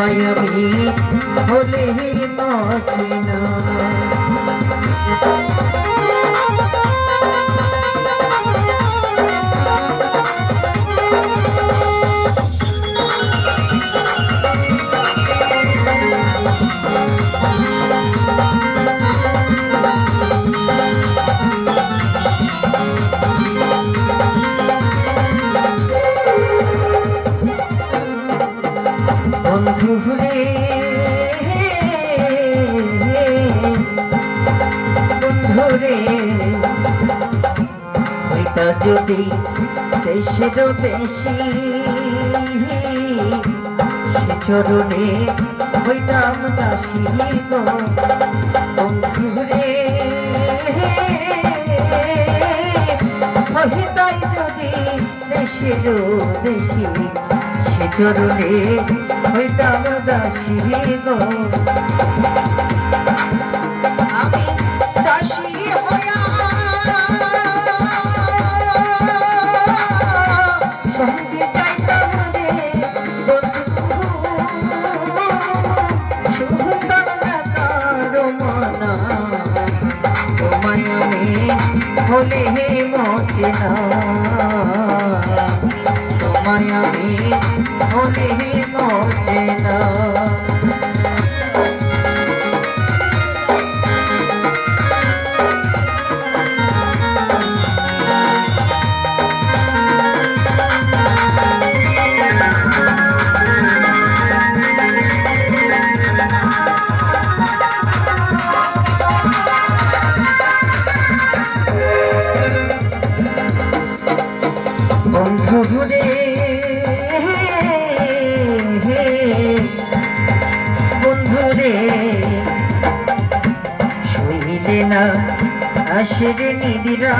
আমি হলে বাঁচি বন্ধু রে। বন্ধু রে। হইতা যদি দেশের বেশি, সে চরণে হইতাম দাসী গো বন্ধু রে। হইতাই যদি দেশের বেশি সে চরণে হইতাম দাসী গো। আমি দাসী হইয়া তোমায় আমি হলে মচে না আসে রে নিদিরা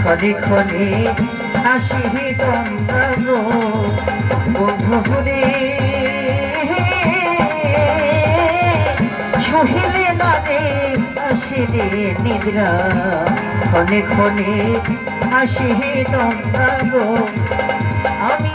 ক্ষণে ক্ষণে আসি তন্দ্রা গো, বন্ধু রে সহিলে না রে আসে রে নিদ্রা ক্ষণে ক্ষণে আসে তন্দ্রা গো, আমি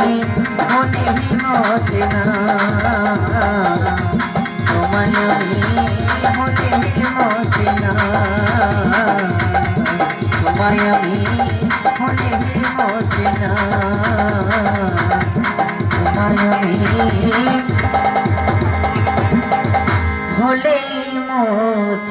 মনে মজে না। তোমায় আমি মনে মজে না। তোমায় আমি মনে মজে না। তোমায় আমি হলে মোচিনা